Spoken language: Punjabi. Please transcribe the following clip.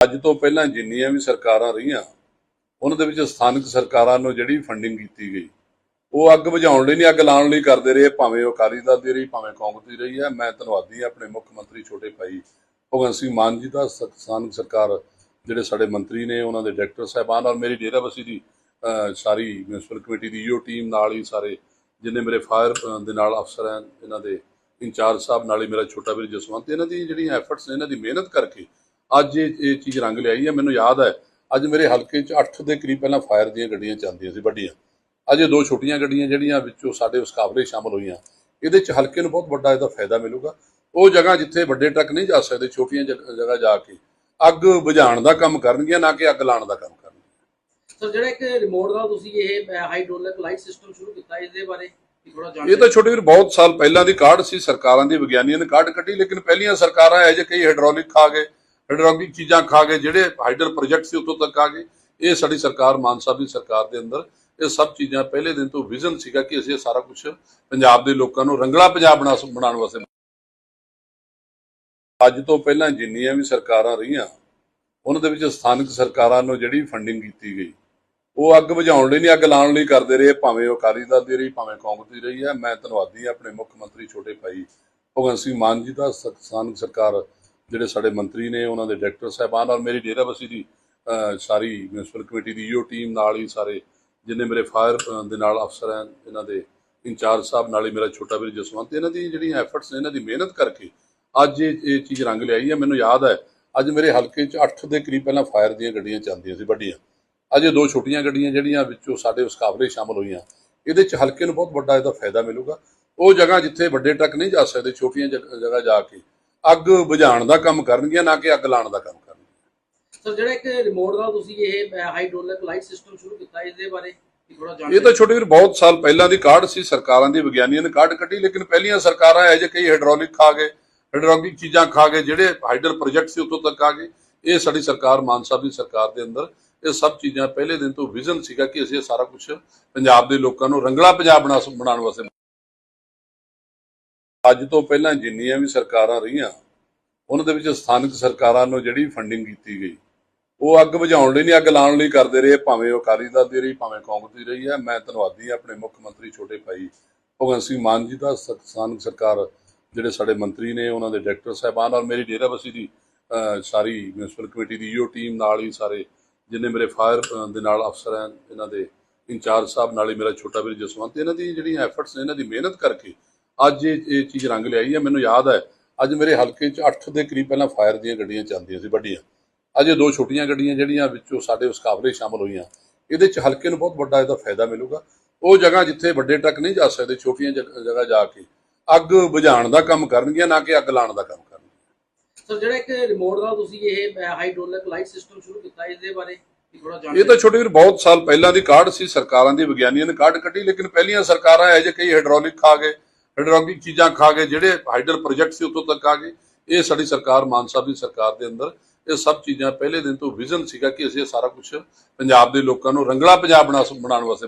ਅੱਜ ਤੋਂ ਪਹਿਲਾਂ ਜਿੰਨੀਆਂ ਵੀ ਸਰਕਾਰਾਂ ਰਹੀਆਂ, ਉਹਨਾਂ ਦੇ ਵਿੱਚ ਸਥਾਨਕ ਸਰਕਾਰਾਂ ਨੂੰ ਜਿਹੜੀ ਫੰਡਿੰਗ ਕੀਤੀ ਗਈ, ਉਹ ਅੱਗ ਬੁਝਾਉਣ ਲਈ ਨਹੀਂ, ਅੱਗ ਲਾਉਣ ਲਈ ਕਰਦੇ ਰਹੇ, ਭਾਵੇਂ ਉਹ ਅਕਾਲੀ ਦਲ ਦੀ ਰਹੀ, ਭਾਵੇਂ ਕਾਂਗਰਸ ਦੀ ਰਹੀ ਹੈ। ਮੈਂ ਧੰਨਵਾਦੀ ਹਾਂ ਆਪਣੇ ਮੁੱਖ ਮੰਤਰੀ ਛੋਟੇ ਭਾਈ ਭਗਵੰਤ ਸਿੰਘ ਮਾਨ ਜੀ ਦਾ ਸਥਾਨਕ ਸਰਕਾਰ ਜਿਹੜੇ ਸਾਡੇ ਮੰਤਰੀ ਨੇ, ਉਹਨਾਂ ਦੇ ਡਾਇਰੈਕਟਰ ਸਾਹਿਬਾਨ ਔਰ ਮੇਰੀ ਡੇਰਾਬੱਸੀ ਦੀ ਸਾਰੀ ਮਿਊਨਿਸਪਲ ਕਮੇਟੀ ਦੀ ਈਓ ਟੀਮ ਨਾਲ ਹੀ ਸਾਰੇ ਜਿੰਨੇ ਮੇਰੇ ਫਾਇਰ ਦੇ ਨਾਲ ਅਫਸਰ ਹਨ ਇਹਨਾਂ ਦੇ ਇੰਚਾਰਜ ਸਾਹਿਬ, ਨਾਲ ਹੀ ਮੇਰਾ ਛੋਟਾ ਵੀਰ ਜਸਵੰਤ, ਇਹਨਾਂ ਦੀ ਜਿਹੜੀਆਂ ਐਫਰਟਸ ਨੇ, ਇਹਨਾਂ ਦੀ ਮਿਹਨਤ ਕਰਕੇ ਅੱਜ ਇਹ ਇਹ ਚੀਜ਼ ਰੰਗ ਲਿਆਈ ਹੈ ਮੈਨੂੰ ਯਾਦ ਹੈ ਅੱਜ ਮੇਰੇ ਹਲਕੇ 'ਚ 8 ਦੇ ਕਰੀਬ ਪਹਿਲਾਂ ਫਾਇਰ ਦੀਆਂ ਗੱਡੀਆਂ ਚੱਲਦੀਆਂ ਸੀ ਵੱਡੀਆਂ। ਅੱਜ ਇਹ ਦੋ ਛੋਟੀਆਂ ਗੱਡੀਆਂ ਜਿਹੜੀਆਂ ਵਿੱਚੋਂ ਸਾਡੇ ਉਸ ਕਾਬਲੇ ਸ਼ਾਮਲ ਹੋਈਆਂ। ਇਹਦੇ 'ਚ ਹਲਕੇ ਨੂੰ ਬਹੁਤ ਵੱਡਾ ਇਹਦਾ ਫਾਇਦਾ ਮਿਲੂਗਾ। ਉਹ ਜਗ੍ਹਾ ਜਿੱਥੇ ਵੱਡੇ ਟਰੱਕ ਨਹੀਂ ਜਾ ਸਕਦੇ ਛੋਟੀਆਂ ਜਗ- ਜਗ੍ਹਾ ਜਾ ਕੇ ਅੱਗ ਬੁਝਾਉਣ ਦਾ ਕੰਮ ਕਰਨਗੀਆਂ ਨਾ ਕਿ ਅੱਗ ਲਾਉਣ ਦਾ ਕੰਮ ਕਰਨਗੀਆਂ। ਸਰ ਜਿਹੜਾ ਇੱਕ ਰਿਮੋਟ ਨਾਲ ਤੁਸੀਂ ਇਹ ਹਾਈਡ੍ਰੋਲਿਕ ਲਾਈਟ ਸਿਸਟਮ ਸ਼ੁਰੂ ਕੀਤਾ ਇਸ ਦੇ ਬਾਰੇ ਥੋੜਾ ਇਹ ਤਾਂ ਛੋਟੇ ਵੀਰ ਬਹੁਤ ਸਾਲ ਪਹਿਲਾਂ ਦੀ ਕਾਢ ਸੀ ਸਰਕਾਰਾਂ ਦੀ ਵਿਗਿਆਨੀਆਂ ਨੇ ਕਾਢ ਕੱਢੀ ਲੇਕਿਨ ਪਹਿਲੀਆਂ ਸਰਕਾਰਾਂ ਇਹ ਜੇ ਕਈ ਹਾਈਡ੍ਰੋਲਿਕ ਖਾ ਗਏ। ਹਾਈਡ੍ਰੋਲਿਕ ਚੀਜ਼ਾਂ ਖਾ ਕੇ ਜਿਹੜੇ ਹਾਈਡਰ ਪ੍ਰੋਜੈਕਟ ਸੀ ਉੱਥੋਂ ਤੱਕ ਆ ਗਏ। ਇਹ ਸਾਡੀ ਸਰਕਾਰ, ਮਾਨ ਸਾਹਿਬ ਦੀ ਸਰਕਾਰ ਦੇ ਅੰਦਰ ਇਹ ਸਭ ਚੀਜ਼ਾਂ ਪਹਿਲੇ ਦਿਨ ਤੋਂ ਵਿਜ਼ਨ ਸੀਗਾ ਕਿ ਅਸੀਂ ਇਹ ਸਾਰਾ ਕੁਝ ਪੰਜਾਬ ਦੇ ਲੋਕਾਂ ਨੂੰ ਰੰਗਲਾ ਪੰਜਾਬ ਬਣਾ ਬਣਾਉਣ ਵਾਸਤੇ ਅੱਜ ਤੋਂ ਪਹਿਲਾਂ ਜਿੰਨੀਆਂ ਵੀ ਸਰਕਾਰਾਂ ਰਹੀਆਂ, ਉਹਨਾਂ ਦੇ ਵਿੱਚ ਸਥਾਨਕ ਸਰਕਾਰਾਂ ਨੂੰ ਜਿਹੜੀ ਫੰਡਿੰਗ ਕੀਤੀ ਗਈ, ਉਹ ਅੱਗ ਬੁਝਾਉਣ ਲਈ ਨਹੀਂ, ਅੱਗ ਲਾਉਣ ਲਈ ਕਰਦੇ ਰਹੇ। ਭਾਵੇਂ ਉਹ ਅਕਾਲੀ ਦਲ ਦੀ ਰਹੀ, ਭਾਵੇਂ ਕਾਂਗਰਸ ਦੀ ਰਹੀ ਹੈ। ਮੈਂ ਧੰਨਵਾਦੀ ਹਾਂ ਆਪਣੇ ਮੁੱਖ ਮੰਤਰੀ ਛੋਟੇ ਭਾਈ ਭਗਵੰਤ ਸਿੰਘ ਮਾਨ ਜੀ ਦਾ, ਸਥਾਨਕ ਸਰਕਾਰ ਜਿਹੜੇ ਸਾਡੇ ਮੰਤਰੀ ਨੇ, ਉਹਨਾਂ ਦੇ ਡਾਇਰੈਕਟਰ ਸਾਹਿਬਾਨ ਔਰ ਮੇਰੀ ਡੇਰਾਬੱਸੀ ਦੀ ਸਾਰੀ ਮਿਊਨਿਸਪਲ ਕਮੇਟੀ ਦੀ ਈਓ ਟੀਮ ਨਾਲ ਹੀ ਸਾਰੇ ਜਿੰਨੇ ਮੇਰੇ ਫਾਇਰ ਦੇ ਨਾਲ ਅਫਸਰ ਹਨ ਇਹਨਾਂ ਦੇ ਇੰਚਾਰਜ ਸਾਹਿਬ ਨਾਲ ਹੀ ਮੇਰਾ ਛੋਟਾ ਵੀਰ ਜਸਵੰਤ, ਇਹਨਾਂ ਦੀ ਜਿਹੜੀਆਂ ਐਫਰਟਸ ਨੇ, ਇਹਨਾਂ ਦੀ ਮਿਹਨਤ ਕਰਕੇ ਅੱਜ ਇਹ ਇਹ ਚੀਜ਼ ਰੰਗ ਲਿਆਈ ਹੈ। ਮੈਨੂੰ ਯਾਦ ਹੈ, ਅੱਜ ਮੇਰੇ ਹਲਕੇ 'ਚ 8 ਦੇ ਕਰੀਬ ਪਹਿਲਾਂ ਫਾਇਰ ਦੀਆਂ ਗੱਡੀਆਂ ਚੱਲਦੀਆਂ ਸੀ ਵੱਡੀਆਂ। ਅੱਜ ਇਹ ਦੋ ਛੋਟੀਆਂ ਗੱਡੀਆਂ ਜਿਹੜੀਆਂ ਵਿੱਚੋਂ ਸਾਡੇ ਉਸ ਕਾਫ਼ਲੇ ਸ਼ਾਮਲ ਹੋਈਆਂ। ਇਹਦੇ 'ਚ ਹਲਕੇ ਨੂੰ ਬਹੁਤ ਵੱਡਾ ਇਹਦਾ ਫਾਇਦਾ ਮਿਲੂਗਾ। ਉਹ ਜਗ੍ਹਾ ਜਿੱਥੇ ਵੱਡੇ ਟਰੱਕ ਨਹੀਂ ਜਾ ਸਕਦੇ, ਛੋਟੀਆਂ ਜਗ- ਜਗ੍ਹਾ ਜਾ ਕੇ ਅੱਗ ਬੁਝਾਉਣ ਦਾ ਕੰਮ ਕਰਨਗੀਆਂ ਨਾ ਕਿ ਅੱਗ ਲਾਉਣ ਦਾ ਕੰਮ ਕਰਨਗੀਆਂ। ਸਰ ਜਿਹੜਾ ਇੱਕ ਰਿਮੋਟ ਨਾਲ ਤੁਸੀਂ ਇਹ ਹਾਈਡ੍ਰੋਲਿਕ ਲਾਈਟ ਸਿਸਟਮ ਸ਼ੁਰੂ ਕੀਤਾ ਇਸ ਦੇ ਬਾਰੇ ਥੋੜਾ ਇਹ ਜਾਣਕਾਰੀ ਤਾਂ ਛੋਟੇ ਵੀਰ ਬਹੁਤ ਸਾਲ ਪਹਿਲਾਂ ਦੀ ਕਾਢ ਸੀ ਸਰਕਾਰਾਂ ਦੀ ਵਿਗਿਆਨੀਆਂ ਨੇ ਕਾਢ ਕੱਢੀ ਲੇਕਿਨ ਪਹਿਲੀਆਂ ਸਰਕਾਰਾਂ ਇਹ ਜੇ ਕਈ ਹਾਈਡ੍ਰੋਲਿਕ ਖਾ ਗਏ ਹਾਈਡ੍ਰੋਲਿਕ ਚੀਜ਼ਾਂ ਖਾ ਗਏ ਜਿਹੜੇ ਹਾਈਡਰ ਪ੍ਰੋਜੈਕਟ ਸੀ ਉਤੋਂ ਤੱਕ ਆ ਗਏ। ਇਹ ਸਾਡੀ ਸਰਕਾਰ ਮਾਨ ਸਾਹਿਬ ਦੀ ਸਰਕਾਰ ਦੇ ਅੰਦਰ ਇਹ ਸਭ ਚੀਜ਼ਾਂ ਪਹਿਲੇ ਦਿਨ ਤੋਂ ਵਿਜ਼ਨ ਸੀਗਾ ਕਿ ਅਸੀਂ ਇਹ ਸਾਰਾ ਕੁਝ ਪੰਜਾਬ ਦੇ ਲੋਕਾਂ ਨੂੰ ਰੰਗਲਾ ਪੰਜਾਬ ਬਣਾ ਬਣਾਉਣ ਵਾਸਤੇ ਅੱਜ ਤੋਂ ਪਹਿਲਾਂ ਜਿੰਨੀਆਂ ਵੀ ਸਰਕਾਰਾਂ ਰਹੀਆਂ, ਉਹਨਾਂ ਦੇ ਵਿੱਚ ਸਥਾਨਕ ਸਰਕਾਰਾਂ ਨੂੰ ਜਿਹੜੀ ਫੰਡਿੰਗ ਕੀਤੀ ਗਈ, ਉਹ ਅੱਗ ਬੁਝਾਉਣ ਲਈ ਨਹੀਂ, ਅੱਗ ਲਾਉਣ ਲਈ ਕਰਦੇ ਰਹੇ। ਭਾਵੇਂ ਉਹ ਅਕਾਲੀ ਦਲ ਦੀ ਰਹੀ, ਭਾਵੇਂ ਕਾਂਗਰਸ ਦੀ ਰਹੀ ਹੈ। ਮੈਂ ਧੰਨਵਾਦੀ ਹਾਂ ਆਪਣੇ ਮੁੱਖ ਮੰਤਰੀ ਛੋਟੇ ਭਾਈ ਭਗਵੰਤ ਸਿੰਘ ਮਾਨ ਜੀ ਦਾ ਸਥਾਨਕ ਸਰਕਾਰ ਜਿਹੜੇ ਸਾਡੇ ਮੰਤਰੀ ਨੇ, ਉਹਨਾਂ ਦੇ ਡਾਇਰੈਕਟਰ ਸਾਹਿਬਾਨ ਔਰ ਮੇਰੀ ਡੇਰਾਬੱਸੀ ਦੀ ਸਾਰੀ ਮਿਊਨਿਸਪਲ ਕਮੇਟੀ ਦੀ ਈਓ ਟੀਮ ਨਾਲ ਹੀ ਸਾਰੇ ਜਿੰਨੇ ਮੇਰੇ ਫਾਇਰ ਦੇ ਨਾਲ ਅਫਸਰ ਹਨ ਇਹਨਾਂ ਦੇ ਇੰਚਾਰਜ ਸਾਹਿਬ ਨਾਲ ਹੀ ਮੇਰਾ ਛੋਟਾ ਵੀਰ ਜਸਵੰਤ, ਇਹਨਾਂ ਦੀ ਜਿਹੜੀਆਂ ਐਫਰਟਸ ਨੇ, ਇਹਨਾਂ ਦੀ ਮਿਹਨਤ ਕਰਕੇ ਅੱਜ ਇਹ ਇਹ ਚੀਜ਼ ਰੰਗ ਲਿਆਈ ਹੈ ਮੈਨੂੰ ਯਾਦ ਹੈ ਅੱਜ ਮੇਰੇ ਹਲਕੇ 'ਚ 8 ਦੇ ਕਰੀਬ ਪਹਿਲਾਂ ਫਾਇਰ ਦੀਆਂ ਗੱਡੀਆਂ ਚੱਲਦੀਆਂ ਸੀ ਵੱਡੀਆਂ। ਅੱਜ ਇਹ ਦੋ ਛੋਟੀਆਂ ਗੱਡੀਆਂ ਜਿਹੜੀਆਂ ਵਿੱਚੋਂ ਸਾਡੇ ਉਸ ਕਾਬਲੇ ਸ਼ਾਮਲ ਹੋਈਆਂ। ਇਹਦੇ 'ਚ ਹਲਕੇ ਨੂੰ ਬਹੁਤ ਵੱਡਾ ਇਹਦਾ ਫਾਇਦਾ ਮਿਲੂਗਾ। ਉਹ ਜਗ੍ਹਾ ਜਿੱਥੇ ਵੱਡੇ ਟਰੱਕ ਨਹੀਂ ਜਾ ਸਕਦੇ ਛੋਟੀਆਂ ਜਗ- ਜਗ੍ਹਾ ਜਾ ਕੇ ਅੱਗ ਬੁਝਾਉਣ ਦਾ ਕੰਮ ਕਰਨਗੀਆਂ ਨਾ ਕਿ ਅੱਗ ਲਾਉਣ ਦਾ ਕੰਮ ਕਰਨਗੀਆਂ। ਸਰ ਜਿਹੜਾ ਇੱਕ ਰਿਮੋਟ ਨਾਲ ਤੁਸੀਂ ਇਹ ਹਾਈਡ੍ਰੋਲਿਕ ਲਾਈਟ ਸਿਸਟਮ ਸ਼ੁਰੂ ਕੀਤਾ ਇਸ ਦੇ ਬਾਰੇ ਇਹ ਤਾਂ ਛੋਟੇ ਵੀਰ ਬਹੁਤ ਸਾਲ ਪਹਿਲਾਂ ਦੀ ਕਾਢ ਸੀ ਸਰਕਾਰਾਂ ਦੀ ਵਿਗਿਆਨੀਆਂ ਨੇ ਕਾਢ ਕੱਢੀ ਲੇਕਿਨ ਪਹਿਲੀਆਂ ਸਰਕਾਰਾਂ ਇਹ ਜੇ ਕਈ ਹਾਈਡ੍ਰੋਲਿਕ ਖਾ ਗਏ। ਹਾਈਡ੍ਰੋਲਿਕ ਚੀਜ਼ਾਂ ਖਾ ਕੇ ਜਿਹੜੇ ਹਾਈਡਰ ਪ੍ਰੋਜੈਕਟ ਸੀ ਉੱਥੋਂ ਤੱਕ ਆ ਗਏ। ਇਹ ਸਾਡੀ ਸਰਕਾਰ, ਮਾਨ ਸਾਹਿਬ ਦੀ ਸਰਕਾਰ ਦੇ ਅੰਦਰ ਇਹ ਸਭ ਚੀਜ਼ਾਂ ਪਹਿਲੇ ਦਿਨ ਤੋਂ ਵਿਜ਼ਨ ਸੀਗਾ ਕਿ ਅਸੀਂ ਇਹ ਸਾਰਾ ਕੁਝ ਪੰਜਾਬ ਦੇ ਲੋਕਾਂ ਨੂੰ ਰੰਗਲਾ ਪੰਜਾਬ ਬਣਾ ਬਣਾਉਣ ਵਾਸਤੇ